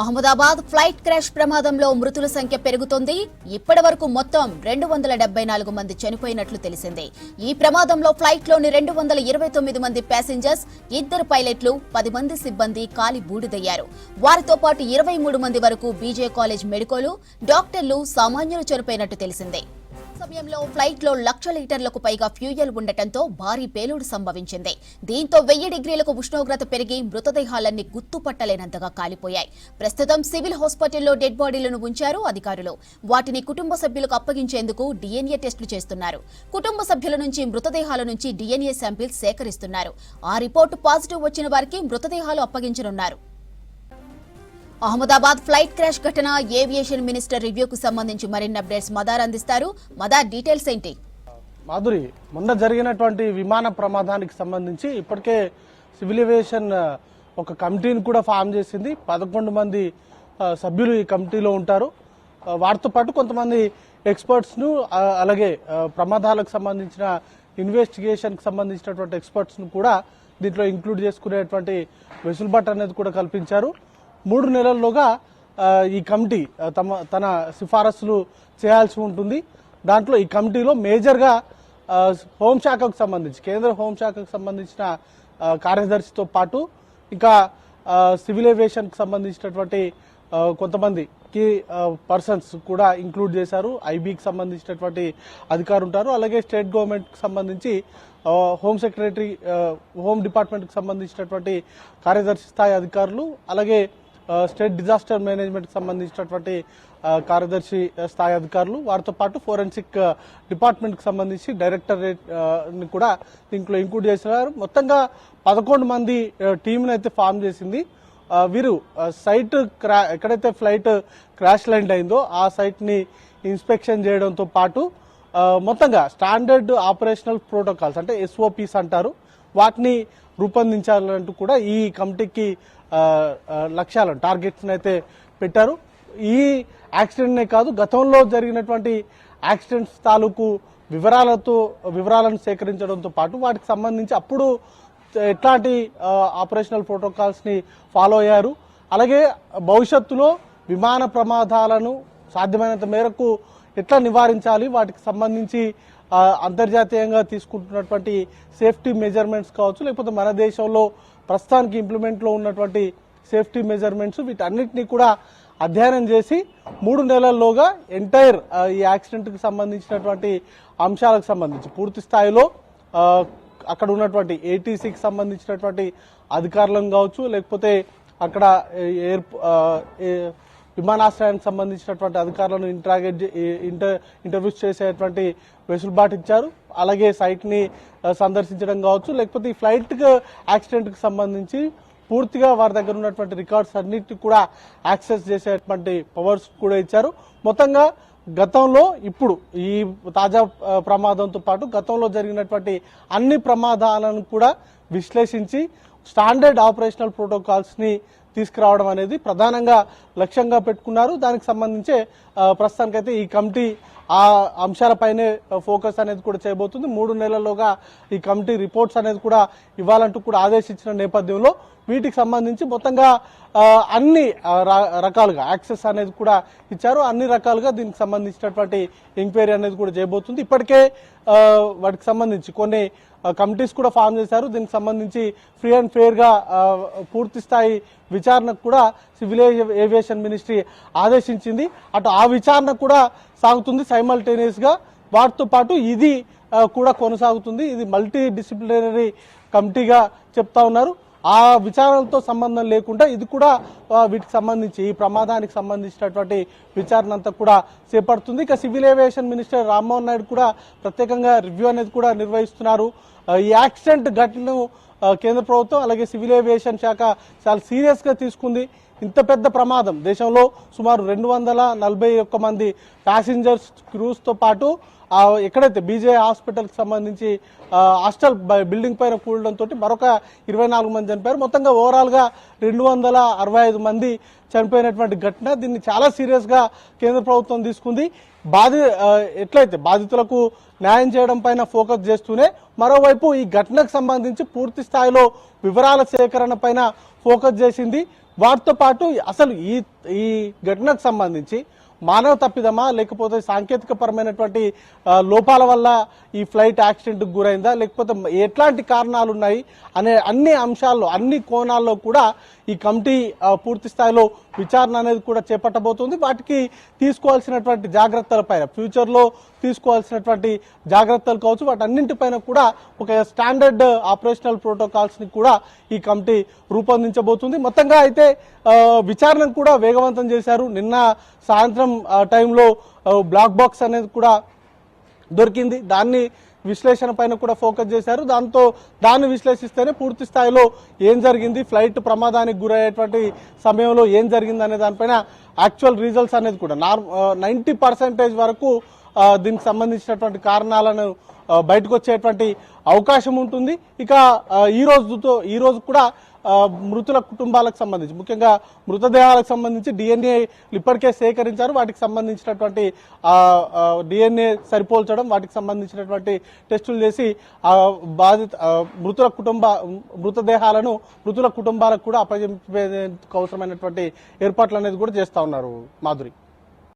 Ahmedabad flight crash ప్రమాదంలో మృతుల సంఖ్య పెరుగుతోంది. ఇప్పటి వరకు మొత్తం రెండు వందల డెబ్బై నాలుగు మంది చనిపోయినట్లు తెలిసింది. ఈ ప్రమాదంలో ఫ్లైట్లోని రెండు వందల ఇరవై తొమ్మిది మంది ప్యాసింజర్స్ ఇద్దరు పైలట్లు పది మంది సిబ్బంది కాలి బూడిదయ్యారు. వారితో పాటు ఇరవై మూడు మంది వరకు బీజే కాలేజ్ మెడికోలు డాక్టర్లు సామాన్యులు చనిపోయినట్టు తెలిసిందే. సమయంలో ఫ్లైట్లో లక్ష లీటర్లకు పైగా ఫ్యూయల్ ఉండటంతో భారీ పేలుడు సంభవించింది. దీంతో వెయ్యి డిగ్రీలకు ఉష్ణోగ్రత పెరిగి మృతదేహాలన్నీ గుర్తుపట్టలేనంతగా కాలిపోయాయి. ప్రస్తుతం సివిల్ హాస్పిటల్లో డెడ్ బాడీలను ఉంచారు అధికారులు. వాటిని కుటుంబ సభ్యులకు అప్పగించేందుకు డిఎన్ఏ టెస్టులు చేస్తున్నారు. కుటుంబ సభ్యుల నుంచి మృతదేహాల నుంచి డిఎన్ఏ శాంపిల్స్ సేకరిస్తున్నారు. ఆ రిపోర్టు పాజిటివ్ వచ్చిన వారికి మృతదేహాలు అప్పగించనున్నారు. అహ్మదాబాద్ ఫ్లైట్ క్రాష్ ఘటన ఏవియేషన్ మినిస్టర్ రివ్యూకు సంబంధించి మరిన్ని అప్డేట్స్ మదార్ అందిస్తారు. మదార్ డీటెయిల్స్ ఏంటి? మాధురి మొన్న జరిగినటువంటి విమాన ప్రమాదానికి సంబంధించి ఇప్పటికే సివిల్ ఏవియేషన్ ఒక కమిటీని కూడా ఫామ్ చేసింది. పదకొండు మంది సభ్యులు ఈ కమిటీలో ఉంటారు. వారితో పాటు కొంతమంది ఎక్స్పర్ట్స్ను అలాగే ప్రమాదాలకు సంబంధించిన ఇన్వెస్టిగేషన్కి సంబంధించినటువంటి ఎక్స్పర్ట్స్ను కూడా దీంట్లో ఇంక్లూడ్ చేసుకునేటువంటి వెసులుబాటు అనేది కూడా కల్పించారు. మూడు నెలల్లోగా ఈ కమిటీ తమ తన సిఫారసులు చేయాల్సి ఉంటుంది. దాంట్లో ఈ కమిటీలో మేజర్గా హోంశాఖకు సంబంధించి కేంద్ర హోంశాఖకు సంబంధించిన కార్యదర్శితో పాటు ఇంకా సివిల్ ఏవియేషన్కి సంబంధించినటువంటి కొంతమంది కీ పర్సన్స్ కూడా ఇంక్లూడ్ చేశారు. ఐబీకి సంబంధించినటువంటి అధికారులు ఉంటారు అలాగే స్టేట్ గవర్నమెంట్కి సంబంధించి హోమ్ సెక్రటరీ హోమ్ డిపార్ట్మెంట్కి సంబంధించినటువంటి కార్యదర్శి స్థాయి అధికారులు అలాగే స్టేట్ డిజాస్టర్ మేనేజ్మెంట్కి సంబంధించినటువంటి కార్యదర్శి స్థాయి అధికారులు వారితో పాటు ఫోరెన్సిక్ డిపార్ట్మెంట్కి సంబంధించి డైరెక్టరేట్ని కూడా దీంట్లో ఇంక్లూడ్ చేసినారు మొత్తంగా పదకొండు మంది టీంను టీంని అయితే ఫామ్ చేసింది. వీరు సైట్ క్రా ఎక్కడైతే ఫ్లైట్ క్రాష్ ల్యాండ్ అయిందో ఆ సైట్ని ఇన్స్పెక్షన్ చేయడంతో పాటు మొత్తంగా స్టాండర్డ్ ఆపరేషనల్ ప్రోటోకాల్స్ అంటే ఎస్ఓపిస్ అంటారు వాటిని రూపొందించాలంటూ కూడా ఈ కమిటీకి లక్ష్యాలను టార్గెట్స్ని అయితే పెట్టారు. ఈ యాక్సిడెంట్నే కాదు గతంలో జరిగినటువంటి యాక్సిడెంట్స్ తాలూకు వివరాలతో వివరాలను సేకరించడంతో పాటు వాటికి సంబంధించి అప్పుడు ఎట్లాంటి ఆపరేషనల్ ప్రోటోకాల్స్ని ఫాలో అయ్యారు. అలాగే భవిష్యత్తులో విమాన ప్రమాదాలను సాధ్యమైనంత మేరకు ఎట్లా నివారించాలి వాటికి సంబంధించి అంతర్జాతీయంగా తీసుకుంటున్నటువంటి సేఫ్టీ మెజర్మెంట్స్ కావచ్చు లేకపోతే మన దేశంలో ప్రస్తుతానికి ఇంప్లిమెంట్లో ఉన్నటువంటి సేఫ్టీ మెజర్మెంట్స్ వీటన్నిటిని కూడా అధ్యయనం చేసి మూడు నెలల్లోగా ఎంటైర్ ఈ యాక్సిడెంట్కి సంబంధించినటువంటి అంశాలకు సంబంధించి పూర్తి స్థాయిలో అక్కడ ఉన్నటువంటి ఏటీసీకి సంబంధించినటువంటి అధికారులను కావచ్చు లేకపోతే అక్కడ ఎయిర్ ఏ- విమానాశ్రయానికి సంబంధించినటువంటి అధికారులను ఇంట్రాగేట్ ఇంటర్ ఇంటర్వ్యూస్ చేసేటువంటి వెసులుబాటు ఇచ్చారు. అలాగే సైట్ని సందర్శించడం కావచ్చు లేకపోతే ఈ ఫ్లైట్ యాక్సిడెంట్కి సంబంధించి పూర్తిగా వారి దగ్గర ఉన్నటువంటి రికార్డ్స్ అన్నిటి కూడా యాక్సెస్ చేసేటువంటి పవర్స్ కూడా ఇచ్చారు. మొత్తంగా గతంలో ఇప్పుడు ఈ తాజా ప్రమాదంతో పాటు గతంలో జరిగినటువంటి అన్ని ప్రమాదాలను కూడా విశ్లేషించి స్టాండర్డ్ ఆపరేషనల్ ప్రోటోకాల్స్ని తీసుకురావడం అనేది ప్రధానంగా లక్ష్యంగా పెట్టుకున్నారు. దానికి సంబంధించే ప్రస్తుతానికైతే ఈ కమిటీ ఆ అంశాలపైనే ఫోకస్ అనేది కూడా చేయబోతుంది. మూడు నెలల్లోగా ఈ కమిటీ రిపోర్ట్స్ అనేది కూడా ఇవ్వాలంటూ కూడా ఆదేశించిన నేపథ్యంలో వీటికి సంబంధించి మొత్తంగా అన్ని రకాలుగా యాక్సెస్ అనేది కూడా ఇచ్చారు. అన్ని రకాలుగా దీనికి సంబంధించినటువంటి ఎంక్వైరీ అనేది కూడా చేయబోతుంది. ఇప్పటికే వాటికి సంబంధించి కొన్ని కమిటీస్ కూడా ఫామ్ చేశారు. దీనికి సంబంధించి ఫ్రీ అండ్ ఫెయిర్గా పూర్తి స్థాయి విచారణకు కూడా సివిల్ ఏవియేషన్ మినిస్ట్రీ ఆదేశించింది. అటు ఆ విచారణ కూడా సాగుతుంది సైమల్టేనియస్గా. వాటితో పాటు ఇది కూడా కొనసాగుతుంది. ఇది మల్టీ డిసిప్లినరీ కమిటీగా చెప్తా ఉన్నారు. ఆ విచారణతో సంబంధం లేకుండా ఇది కూడా వీటికి సంబంధించి ఈ ప్రమాదానికి సంబంధించినటువంటి విచారణ అంతా కూడా చేపడుతుంది. ఇక civil aviation minister Rammohan Naidu కూడా ప్రత్యేకంగా రివ్యూ అనేది కూడా నిర్వహిస్తున్నారు. ఈ యాక్సిడెంట్ ఘటనను కేంద్ర ప్రభుత్వం అలాగే సివిల్ ఏవియేషన్ శాఖ చాలా సీరియస్గా తీసుకుంది. ఇంత పెద్ద ప్రమాదం. దేశంలో సుమారు రెండు వందల నలభై ఒక్క మంది ప్యాసింజర్స్ క్రూస్తో పాటు ఎక్కడైతే బీజే హాస్పిటల్కి సంబంధించి హాస్టల్ బ- బిల్డింగ్ పైన కూలడంతో మరొక ఇరవై నాలుగు మంది చనిపోయారు. మొత్తంగా ఓవరాల్గా రెండు వందల అరవై ఐదు మంది చనిపోయినటువంటి ఘటన. దీన్ని చాలా సీరియస్గా కేంద్ర ప్రభుత్వం తీసుకుంది. బాధి ఎట్లయితే బాధితులకు న్యాయం చేయడం పైన ఫోకస్ చేస్తూనే మరోవైపు ఈ ఘటనకు సంబంధించి పూర్తి స్థాయిలో వివరాల సేకరణ పైన ఫోకస్ చేసింది. వాటితో పాటు అసలు ఈ ఈ ఘటనకు సంబంధించి మానవ తప్పిదమా? లేకపోతే సాంకేతిక పరమైనటువంటి లోపాల వల్ల ఈ ఫ్లైట్ యాక్సిడెంట్కి గురైందా? లేకపోతే ఎట్లాంటి కారణాలు ఉన్నాయి అనే అన్ని అంశాల్లో అన్ని కోణాల్లో కూడా ఈ కమిటీ పూర్తి స్థాయిలో విచారణ అనేది కూడా చేపట్టబోతుంది. వాటికి తీసుకోవాల్సినటువంటి జాగ్రత్తలపైన ఫ్యూచర్లో తీసుకోవాల్సినటువంటి జాగ్రత్తలు కావచ్చు. వాటన్నింటిపైన కూడా ఒక స్టాండర్డ్ ఆపరేషనల్ ప్రోటోకాల్స్ని కూడా ఈ కమిటీ రూపొందించబోతుంది. మొత్తంగా అయితే ఆ, విచారణను కూడా వేగవంతం చేశారు. నిన్న సాయంత్రం ఆ, టైంలో బ్లాక్ బాక్స్ అనేది కూడా దొరికింది. దాన్ని విశ్లేషణ పైన కూడా ఫోకస్ చేశారు. దాంతో దాన్ని విశ్లేషిస్తేనే పూర్తి స్థాయిలో ఏం జరిగింది ఫ్లైట్ ప్రమాదానికి గురయ్యేటువంటి సమయంలో ఏం జరిగింది అనే దానిపైన యాక్చువల్ రిజల్ట్స్ అనేది కూడా. నార్ నైంటీ పర్సెంటేజ్ వరకు దీనికి సంబంధించినటువంటి కారణాలను బయటకు వచ్చేటువంటి అవకాశం ఉంటుంది. ఇక ఈరోజుతో ఈ రోజుతో ఈ రోజు కూడా మృతుల కుటుంబాలకు సంబంధించి ముఖ్యంగా మృతదేహాలకు సంబంధించి డిఎన్ఏ ఇప్పటికే సేకరించారు. వాటికి సంబంధించినటువంటి డిఎన్ఏ సరిపోల్చడం వాటికి సంబంధించినటువంటి టెస్టులు చేసి ఆ, బాధిత మృతుల కుటుంబ మృతదేహాలను మృతుల కుటుంబాలకు కూడా అప్పగించేందుకు అవసరమైనటువంటి ఏర్పాట్లు అనేది కూడా చేస్తా ఉన్నారు మాధురి.